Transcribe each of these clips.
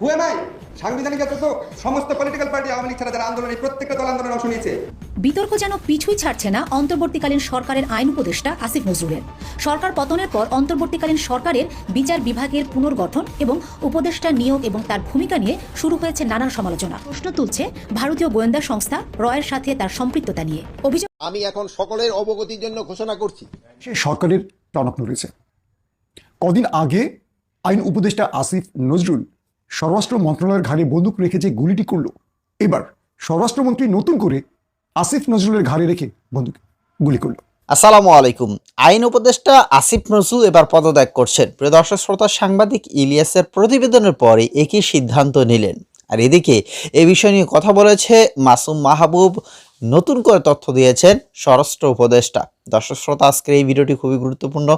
হুয়ে নাই সাংবিধানিক তো সমস্ত পলিটিক্যাল পার্টি আওয়ামী লীগ ছাড়া যারা আন্দোলন প্রত্যেকটা দল আন্দোলনে অংশ নিয়েছে। বিতর্ক যেন পিছুই ছাড়ছে না অন্তর্বর্তীকালীন সরকারের আইন উপদেষ্টা আসিফ নজরুলের। সরকার পতনের পর অন্তর্বর্তীকালীন সরকারের বিচার বিভাগের পুনর্গঠন এবং উপদেষ্টা নিয়োগ এবং তার ভূমিকা নিয়ে শুরু হয়েছে নানান সমালোচনা। প্রশ্ন তুলছে ভারতীয় গোয়েন্দা সংস্থা রয়ের সাথে তার সম্পৃক্ততা নিয়ে। অভিযোগ আমি এখন সকলের অবগতির জন্য ঘোষণা করছি। সে সরকারের টনক নড়েছে। কদিন আগে আইন উপদেষ্টা আসিফ নজরুল স্বরাষ্ট্র মন্ত্রণালয়ের ঘাড়ে বন্দুক রেখে যে গুলিটি করল, এবার স্বরাষ্ট্রমন্ত্রী নতুন করে আসিফ নজরুলের ঘাড়ে রেখে বন্দুক গুলি করল। আসসালামু আলাইকুম। আইন উপদেষ্টা আসিফ নজরুল এবার পদত্যাগ করছেন। প্রিয় দর্শক শ্রোতা, সাংবাদিক ইলিয়াসের প্রতিবেদনের পরে একই সিদ্ধান্ত নিলেন। আর এদিকে এ বিষয় নিয়ে কথা বলেছে মাসুম মাহবুব নতুন করে তথ্য দিয়েছেন স্বরাষ্ট্র উপদেষ্টা। দর্শক শ্রোতা, আজকের এই ভিডিওটি খুবই গুরুত্বপূর্ণ।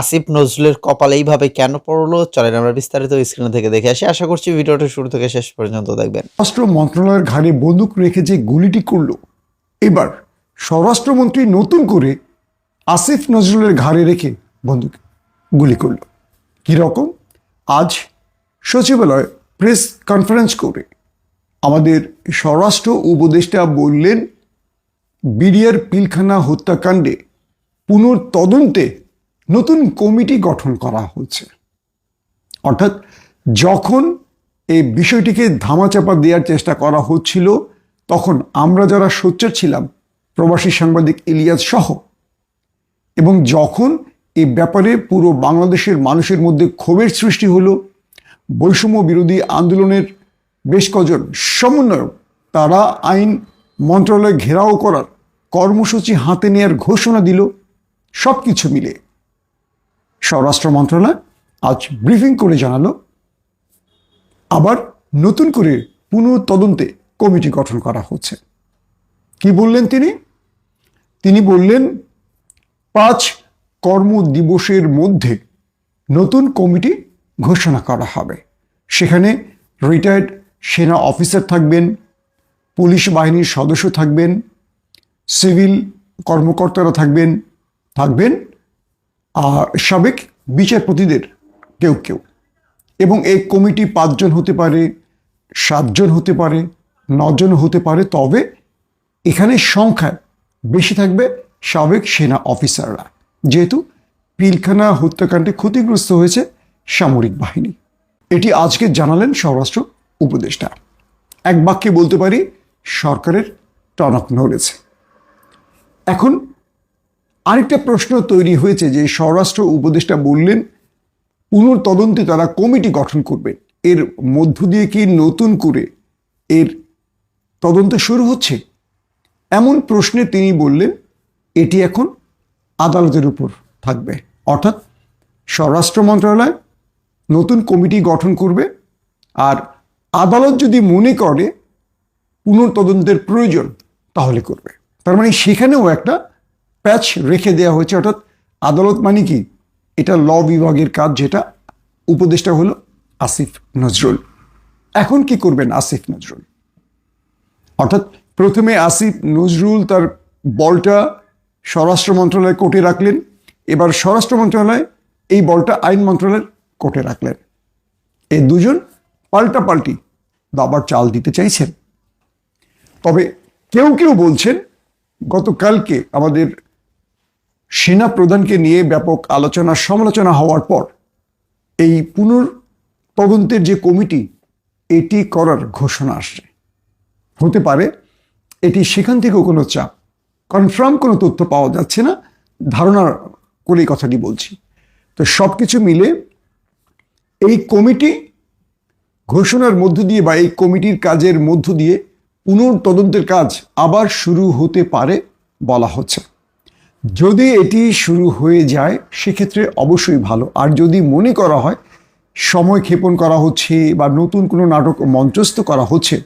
আসিফ নজরুলের কপালে এইভাবে কেন পড়ল? চলেন আমরা বিস্তারিত স্ক্রিনে থেকে দেখে আসি। আশা করছি ভিডিওটি শুরু থেকে শেষ পর্যন্ত দেখবেন। স্বরাষ্ট্র মন্ত্রণালয়ের ঘাড়ে বন্দুক রেখে যে গুলিটি করল, এবার স্বরাষ্ট্রমন্ত্রী নতুন করে আসিফ নজরুলের ঘাড়ে রেখে বন্দুক গুলি করল। কীরকম আজ সচিবালয় প্রেস কনফারেন্স করে আমাদের স্বরাষ্ট্র উপদেষ্টা বললেন বিডিআর পিলখানা হত্যাকাণ্ডে পুনর্তদন্তে নতুন কমিটি গঠন করা হচ্ছে অর্থাৎ যখন এই বিষয়টিকে ধামাচাপা দেওয়ার চেষ্টা করা হচ্ছিল, তখন আমরা যারা সোচ্চার ছিলাম, প্রবাসী সাংবাদিক ইলিয়াস সহ, এবং যখন এই ব্যাপারে পুরো বাংলাদেশের মানুষের মধ্যে ক্ষোভের সৃষ্টি হলো, বৈষম্য বিরোধী আন্দোলনের বেশ কজন সমন্বয়ক, তারা আইন মন্ত্রণালয় ঘেরাও করার কর্মসূচি হাতে নেওয়ার ঘোষণা দিল সব কিছু মিলে। স্বরাষ্ট্র মন্ত্রণালয় আজ ব্রিফিং করে জানালো, আবার নতুন করে পুনঃতদন্তে কমিটি গঠন করা হচ্ছে। কি বললেন তিনি? তিনি বললেন, পাঁচ কর্মদিবসের মধ্যে নতুন কমিটি ঘোষণা করা হবে। সেখানে রিটায়ার্ড সেনা অফিসার থাকবেন পুলিশ বাহিনীর সদস্য থাকবেন, সিভিল কর্মকর্তারা থাকবেন থাকবেন, আর সাবেক বিচারপতিদের কেউ কেউ। এবং এই কমিটি পাঁচজন হতে পারে, সাতজন হতে পারে, নজন হতে পারে, তবে এখানে সংখ্যা বেশি থাকবে সাবেক সেনা অফিসাররা। যেহেতু পিলখানা হত্যাকাণ্ডে ক্ষতিগ্রস্ত হয়েছে সামরিক বাহিনী। এটি আজকে জানালেন স্বরাষ্ট্র উপদেষ্টা। এক বাক্যে বলতে পারি সরকারের টনক নড়েছে। এখন আরেকটা প্রশ্ন তৈরি হয়েছে যে স্বরাষ্ট্র উপদেষ্টা বললেন, পুনর্তদন্তে তারা কমিটি গঠন করবেন এর মধ্য দিয়ে কি নতুন করে এর তদন্ত শুরু হচ্ছে? এমন প্রশ্নে তিনি বললেন, এটি এখন আদালতের উপর থাকবে। অর্থাৎ স্বরাষ্ট্র মন্ত্রণালয় নতুন কমিটি গঠন করবে, আর আদালত যদি মনে করে পুনর্তদন্তের প্রয়োজন, তাহলে করবে। তার মানে সেখানেও একটা প্যাচ রেখে দেওয়া হয়েছে, অর্থাৎ আদালত মানে কি? এটা ল বিভাগের কাজ, যেটা উপদেষ্টা হলো আসিফ নজরুল। এখন কি করবেন আসিফ নজরুল? অর্থাৎ প্রথমে আসিফ নজরুল তার বলটা স্বরাষ্ট্র মন্ত্রণালয় কোর্টে রাখলেন, এবার স্বরাষ্ট্র মন্ত্রণালয় এই বলটা আইন মন্ত্রণালয়ের কোর্টে রাখলেন। এই দুজন পাল্টাপাল্টি দাবার চাল দিতে চাইছেন। তবে কেউ কেউ বলছেন, গতকালকে আমাদের সেনা প্রধানকে নিয়ে ব্যাপক আলোচনা, সমালোচনা হওয়ার পর এই পুনর তদন্তের যে কমিটি, এটি করার ঘোষণা আসছে। হতে পারে এটি সেখান থেকেও কোনো চাপ কনফার্ম কোনো তথ্য পাওয়া যাচ্ছে না ধারণা করে কথাটি বলছি। তো সব কিছু মিলে এই কমিটি ঘোষণার মধ্য দিয়ে বা এই কমিটির কাজের মধ্য দিয়ে পুনর্তদন্তের কাজ আবার শুরু হতে পারে বলা হচ্ছে। যদি এটি শুরু হয়ে যায়, সেক্ষেত্রে অবশ্যই ভালো। আর যদি মনে করা হয়, সময় ক্ষেপণ করা হচ্ছে বা নতুন কোনো নাটক মঞ্চস্থ করা হচ্ছে,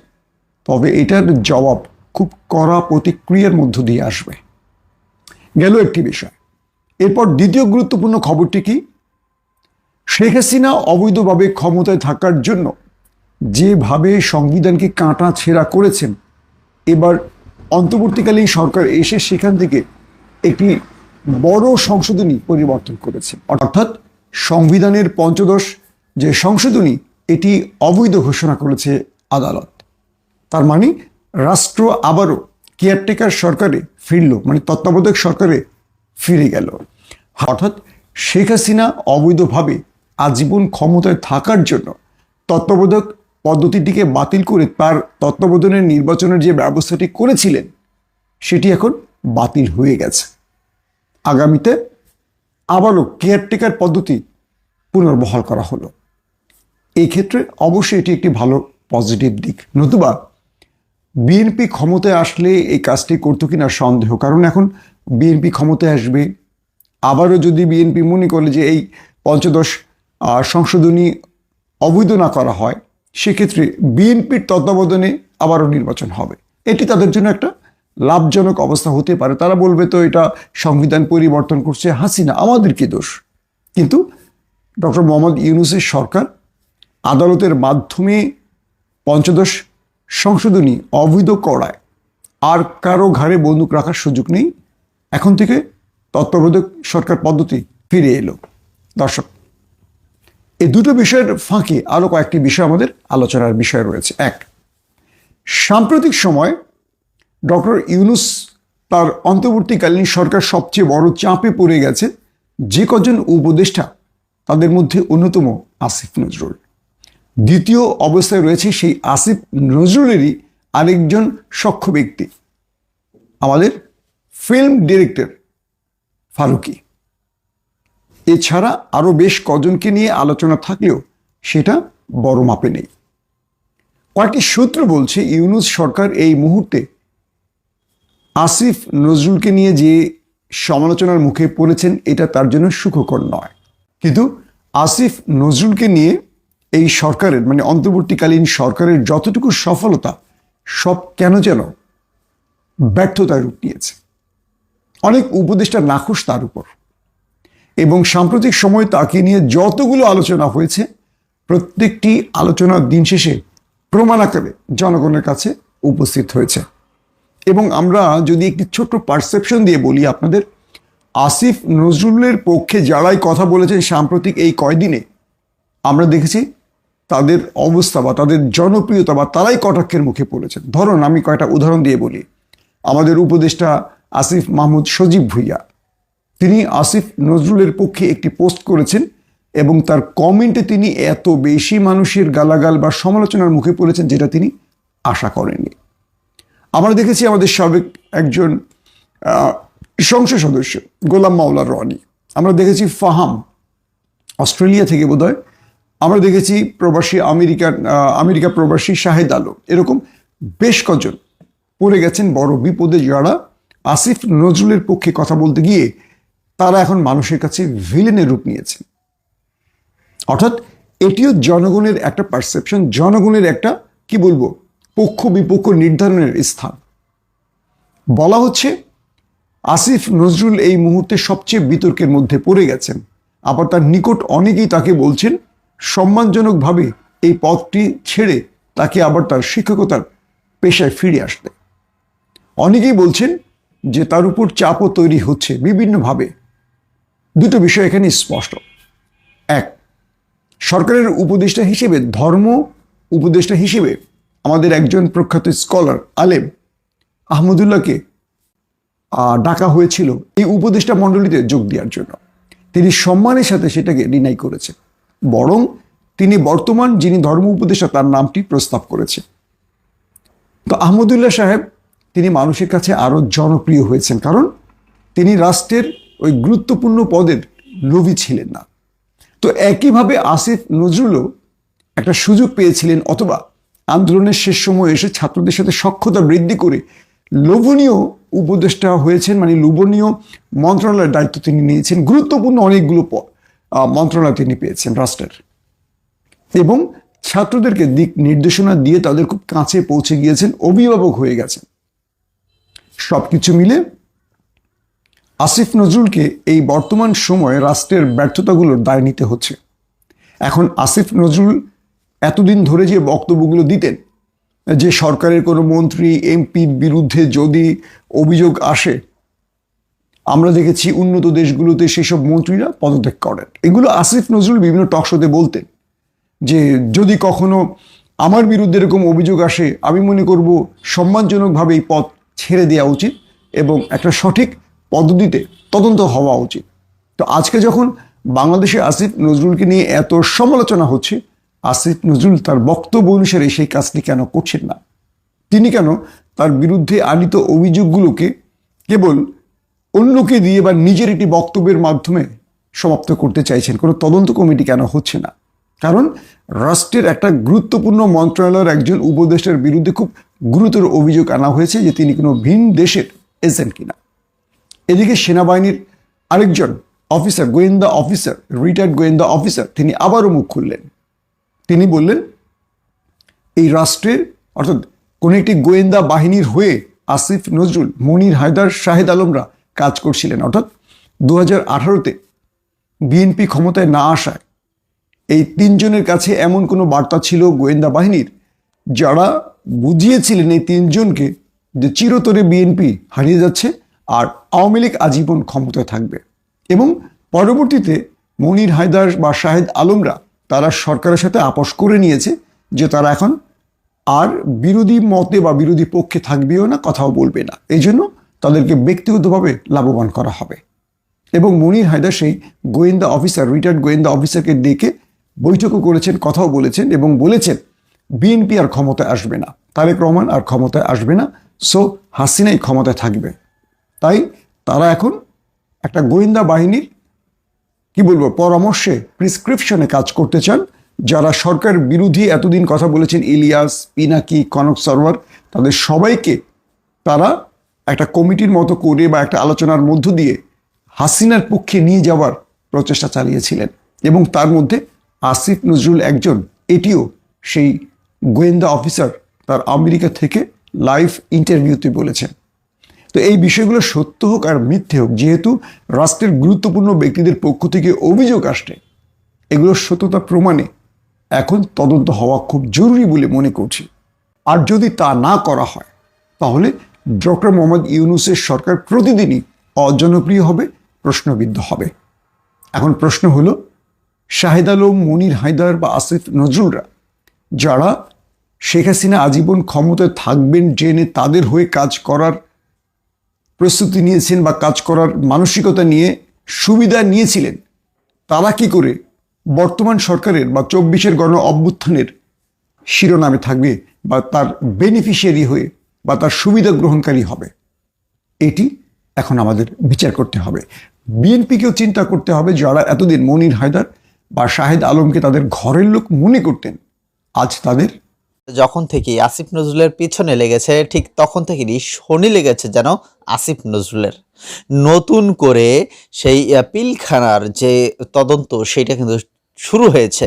তবে এটার জবাব খুব কড়া প্রতিক্রিয়ার মধ্য দিয়ে আসবে। গেল একটি বিষয়। এরপর দ্বিতীয় গুরুত্বপূর্ণ খবরটি কি? শেখ হাসিনা অবৈধভাবে ক্ষমতায় থাকার জন্য যেভাবে সংবিধানকে কাঁটা ছেঁড়া করেছেন, এবার অন্তর্বর্তীকালীন সরকার এসে সেখান থেকে একটি বড় সংশোধনী পরিবর্তন করেছে। অর্থাৎ সংবিধানের পঞ্চদশ যে সংশোধনী, এটি অবৈধ ঘোষণা করেছে আদালত। তার মানে রাষ্ট্র আবারও কেয়ারটেকার সরকারে ফিরল মানে তত্ত্বাবধায়ক সরকারে ফিরে গেল। অর্থাৎ শেখ হাসিনা অবৈধভাবে আজীবন ক্ষমতায় থাকার জন্য তত্ত্বাবধায়ক পদ্ধতিটিকে বাতিল করে তার তত্ত্বাবধানের নির্বাচনের যে ব্যবস্থাটি করেছিলেন, সেটি এখন বাতিল হয়ে গেছে। আগামীতে আবারও কেয়ারটেকার পদ্ধতি পুনর্বহাল করা হলো। এই ক্ষেত্রে অবশ্যই এটি একটি ভালো পজিটিভ দিক। নতুবা বিএনপি ক্ষমতায় আসলে এই কাজটি করতো কিনা সন্দেহ। কারণ এখন বিএনপি ক্ষমতায় আসবে। আবারও যদি বিএনপি মনে করে যে এই পঞ্চদশ সংশোধনী অবৈধ না করা হয় সেক্ষেত্রে বিএনপির তত্ত্বাবধানে আবারও নির্বাচন হবে। এটি তাদের জন্য একটা লাভজনক অবস্থা হতে পারে। তারা বলবে তো এটা সংবিধান পরিবর্তন করছে, হাসিনা, আমাদের কি দোষ? কিন্তু ডক্টর মোহাম্মদ ইউনুসের সরকার আদালতের মাধ্যমে পঞ্চদশ সংশোধনী অবৈধ করায় আর কারও ঘাড়ে বন্দুক রাখার সুযোগ নেই। এখন থেকে তত্ত্বাবধায়ক সরকার পদ্ধতি ফিরে এলো। দর্শক এই দুটো বিষয়ের ফাঁকে আরও কয়েকটি বিষয় আমাদের আলোচনার বিষয় রয়েছে। এক, সাম্প্রতিক সময় ডক্টর ইউনুস তার অন্তর্বর্তীকালীন সরকার সবচেয়ে বড় চাপে পড়ে গেছে যে কজন উপদেষ্টা তাদের মধ্যে অন্যতম আসিফ নজরুল। দ্বিতীয় অবস্থায় রয়েছে সেই আসিফ নজরুলেরই আরেকজন সক্ষ ব্যক্তি, আমাদের ফিল্ম ডিরেক্টর ফারুকি। এছাড়া আরও বেশ কজনকে নিয়ে আলোচনা থাকলেও সেটা বড় মাপে নেই। কয়েকটি সূত্র বলছে, ইউনুস সরকার এই মুহূর্তে আসিফ নজরুলকে নিয়ে যে সমালোচনার মুখে পড়েছেন, এটা তার জন্য সুখকর নয়। কিন্তু আসিফ নজরুলকে নিয়ে এই সরকারের মানে অন্তর্বর্তীকালীন সরকারের যতটুকু সফলতা, সব কেন যেন ব্যর্থতায় রূপ নিয়েছে। অনেক উপদেষ্টা নাখোশ তার উপর। এবং সাম্প্রতিক সময় তাকে নিয়ে যতগুলো আলোচনা হয়েছে, প্রত্যেকটি আলোচনার দিন শেষে প্রমাণ আকারে জনগণের কাছে উপস্থিত হয়েছে। এবং আমরা যদি একটি ছোট্ট পারসেপশন দিয়ে বলি আপনাদের, আসিফ নজরুলের পক্ষে যারাই কথা বলেছেন সাম্প্রতিক এই কয়দিনে, আমরা দেখেছি তাদের অবস্থা বা তাদের জনপ্রিয়তা বা তারাই কটাক্ষের মুখে পড়েছেন। ধরুন আমি কয়টা উদাহরণ দিয়ে বলি। আমাদের উপদেষ্টা আসিফ মাহমুদ সজীব ভুইয়া তিনি আসিফ নজরুলের পক্ষে একটি পোস্ট করেছেন এবং তার কমেন্টে তিনি এত বেশি মানুষের গালাগাল বা সমালোচনার মুখে পড়েছেন যেটা তিনি আশা করেননি। আমরা দেখেছি আমাদের সাবেক একজন সংসদ সদস্য, গোলাম মাওলা রনি। আমরা দেখেছি ফাহাম, অস্ট্রেলিয়া থেকে বোধহয়। আমরা দেখেছি প্রবাসী আমেরিকার আমেরিকা প্রবাসী শাহেদ আলম। এরকম বেশ কজন পড়ে গেছেন বড় বিপদে যারা। আসিফ নজরুলের পক্ষে কথা বলতে গিয়ে তারা এখন মানুষের কাছে ভিলেনের রূপ নিয়েছে। অর্থাৎ এটিও জনগণের একটা পারসেপশন জনগণের একটা, কি বলব পক্ষ বিপক্ষ নির্ধারণের স্থান। বলা হচ্ছে, আসিফ নজরুল এই মুহূর্তে সবচেয়ে বিতর্কের মধ্যে পড়ে গেছেন। আবার তার নিকট অনেকেই তাকে বলছেন, সম্মানজনকভাবে এই পথটি ছেড়ে তাকে আবার তার শিক্ষকতার পেশায় ফিরে আসতে। অনেকেই বলছেন যে তার উপর চাপও তৈরি হচ্ছে বিভিন্নভাবে। দুটো বিষয় এখানে স্পষ্ট। এক, সরকারের উপদেষ্টা হিসেবে, ধর্ম উপদেষ্টা হিসেবে আমাদের একজন প্রখ্যাত স্কলার, আলেম আহমদুল্লাহকে ডাকা হয়েছিল এই উপদেষ্টা মণ্ডলীতে যোগ দেওয়ার জন্য। তিনি সম্মানের সাথে সেটাকে ডিনাই করেছে বরং তিনি বর্তমান যিনি ধর্ম উপদেষ্টা, তার নামটি প্রস্তাব করেছে তো আহমদুল্লাহ সাহেব, তিনি মানুষের কাছে আরও জনপ্রিয় হয়েছেন। কারণ তিনি রাষ্ট্রের ওই গুরুত্বপূর্ণ পদের লোভী ছিলেন না। তো একইভাবে আসিফ নজরুলও একটা সুযোগ পেয়েছিলেন অথবা আন্দোলনের শেষ সময় এসে ছাত্রদের সাথে সক্ষতা বৃদ্ধি করে লোভনীয় উপদেষ্টা হয়েছেন মানে লোভনীয় মন্ত্রণালয়ের দায়িত্ব তিনি নিয়েছেন। গুরুত্বপূর্ণ অনেকগুলো মন্ত্রণালয় তিনি পেয়েছেন, রাষ্ট্রের। এবং ছাত্রদেরকে দিক নির্দেশনা দিয়ে তাদের খুব কাছে পৌঁছে গিয়েছেন, অভিভাবক হয়ে গেছেন। সবকিছু মিলে আসিফ নজরুলকে এই বর্তমান সময়ে রাষ্ট্রের ব্যর্থতাগুলোর দায় নিতে হচ্ছে। এখন আসিফ নজরুল এতদিন ধরে যে বক্তব্যগুলো দিতেন, যে সরকারের কোনো মন্ত্রী, এমপির বিরুদ্ধে যদি অভিযোগ আসে, আমরা দেখেছি উন্নত দেশগুলোতে সেসব মন্ত্রীরা পদত্যাগ করেন। এগুলো আসিফ নজরুল বিভিন্ন টকশোতে বলতেন যে, যদি কখনো আমার বিরুদ্ধে এরকম অভিযোগ আসে, আমি মনে করব সম্মানজনকভাবে এই পথ ছেড়ে দেওয়া উচিত এবং একটা সঠিক পদ্ধতিতে তদন্ত হওয়া উচিত। তো আজকে যখন বাংলাদেশে আসিফ নজরুলকে নিয়ে এত সমালোচনা হচ্ছে, আসিফ নজরুল তার বক্তব্য অনুসারে সেই কাজটি কেন করছেন না? তিনি কেন তার বিরুদ্ধে আনিত অভিযোগগুলোকে কেবল অন্যকে দিয়ে বা নিজের একটি বক্তব্যের মাধ্যমে সমাপ্ত করতে চাইছেন? কোনো তদন্ত কমিটি কেন হচ্ছে না? কারণ রাষ্ট্রের একটা গুরুত্বপূর্ণ মন্ত্রণালয়ের একজন উপদেষ্টার বিরুদ্ধে খুব গুরুতর অভিযোগ আনা হয়েছে যে তিনি কোনো ভিন দেশের এজেন্ট কিনা। এদিকে সেনাবাহিনীর আরেকজন অফিসার গোয়েন্দা অফিসার রিটায়ার্ড গোয়েন্দা অফিসার তিনি আবারও মুখ খুললেন। তিনি বললেন, এই রাষ্ট্রের, অর্থাৎ কোনো একটি গোয়েন্দা বাহিনীর হয়ে আসিফ নজরুল, মনির হায়দার, শাহেদ আলমরা কাজ করছিলেন, অর্থাৎ দু হাজার আঠারোতে বিএনপি ক্ষমতায় না আসায়, এই তিনজনের কাছে এমন কোনো বার্তা ছিল গোয়েন্দা বাহিনীর? যারা বুঝিয়েছিলেন এই তিনজনকে যে চিরতরে বিএনপি হারিয়ে যাচ্ছে আর আওয়ামী লীগ আজীবন ক্ষমতায় থাকবে। এবং পরবর্তীতে মনির হায়দার বা শাহেদ আলমরা তারা সরকারের সাথে আপোষ করে নিয়েছে যে তারা এখন আর বিরোধী মতে বা বিরোধী পক্ষে থাকবেও না, কথাও বলবে না। এই জন্য তাদেরকে ব্যক্তিগতভাবে লাভবান করা হবে। এবং মনির হায়দার সেই গোয়েন্দা অফিসার রিটায়ার্ড গোয়েন্দা অফিসারকে ডেকে বৈঠকও করেছেন, কথাও বলেছেন এবং বলেছেন, বিএনপি আর ক্ষমতায় আসবে না। তারেক রহমান আর ক্ষমতায় আসবে না। সো হাসিনাই ক্ষমতায় থাকবে। তাই তারা এখন একটা গোয়েন্দা বাহিনীর, কি বলব, পরামর্শে প্রিসক্রিপশনে কাজ করতে চান, যারা সরকার বিরোধী এতদিন কথা বলেছেন, ইলিয়াস, পিনাকি, কনক সরওয়ার তাদের সবাইকে তারা একটা কমিটির মতো করে বা একটা আলোচনার মধ্য দিয়ে হাসিনার পক্ষে নিয়ে যাওয়ার প্রচেষ্টা চালিয়েছিলেন। এবং তার মধ্যে আসিফ নজরুল একজন, এটিও সেই গোয়েন্দা অফিসার, তার আমেরিকা থেকে লাইভ ইন্টারভিউতে বলেছেন। তো এই বিষয়গুলো সত্য হোক আর মিথ্যে হোক, যেহেতু রাষ্ট্রের গুরুত্বপূর্ণ ব্যক্তিদের পক্ষ থেকে অভিযোগ আসছে এগুলোর সত্যতা প্রমাণে এখন তদন্ত হওয়া খুব জরুরি বলে মনে করছি। আর যদি তা না করা হয়, তাহলে ডক্টর মোহাম্মদ ইউনুসের সরকার প্রতিদিনই অজনপ্রিয় হবে, প্রশ্নবিদ্ধ হবে। এখন প্রশ্ন হলো, শাহেদ আলম, মনির হায়দার বা আসিফ নজরুলরা, যারা শেখ হাসিনা আজীবন ক্ষমতায় থাকবেন, জেনে তাদের হয়ে কাজ করার প্রস্তুতি নিয়েছেন বা কাজ করার মানসিকতা নিয়ে সুবিধা নিয়েছিলেন, তারা কি করে বর্তমান সরকারের বা চব্বিশের গণ অভ্যুত্থানের শিরোনামে থাকবে বা তার বেনিফিশিয়ারি হয়ে বা তার সুবিধা গ্রহণকারী হবে? এটি এখন আমাদের বিচার করতে হবে। বিএনপিকেও চিন্তা করতে হবে যারা এতদিন মনির হায়দার বা শাহেদ আলমকে তাদের ঘরের লোক মনে করতেন, আজ তাদের যখন থেকে আসিফ নজরুলের পিছনে লেগেছে, ঠিক তখন থেকেই শনি লেগেছে যেন আসিফ নজরুলের। নতুন করে সেই পিলখানার যে তদন্ত সেটা কিন্তু শুরু হয়েছে।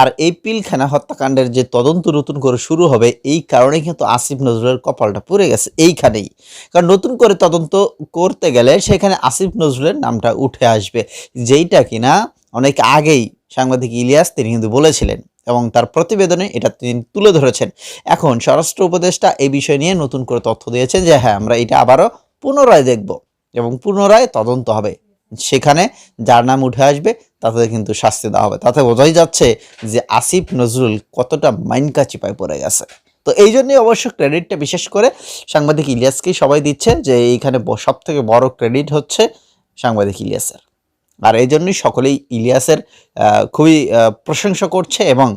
আর এই পিলখানা হত্যাকাণ্ডের যে তদন্ত নতুন করে শুরু হবে, এই কারণে কিন্তু আসিফ নজরুলের কপালটা পড়ে গেছে এইখানেই। কারণ নতুন করে তদন্ত করতে গেলে সেখানে আসিফ নজরুলের নামটা উঠে আসবে, যেইটা কিনা অনেক আগেই সাংবাদিক ইলিয়াস, তিনি কিন্তু বলেছিলেন। এবং তার প্রতিবেদনে এটা তিনি তুলে ধরেছেন। এখন স্বরাষ্ট্র উপদেষ্টা এই বিষয় নিয়ে নতুন করে তথ্য দিয়েছেন যে হ্যাঁ আমরা এটা আবারও পুনরায় দেখব এবং পুনরায় তদন্ত হবে। সেখানে যার নাম উঠে আসবে, তাতে কিন্তু শাস্তি দেওয়া হবে। তাতে বোঝাই যাচ্ছে যে আসিফ নজরুল কতটা মাইন্ড কাচিপায় পড়ে গেছে। তো এই জন্যই অবশ্য ক্রেডিটটা বিশেষ করে সাংবাদিক ইলিয়াসকেই সবাই দিচ্ছে যে, এইখানে সব থেকে বড় ক্রেডিট হচ্ছে সাংবাদিক ইলিয়াসের। আর এই জন্যই সকলেই ইলিয়াসের খুবই প্রশংসা করছে এবং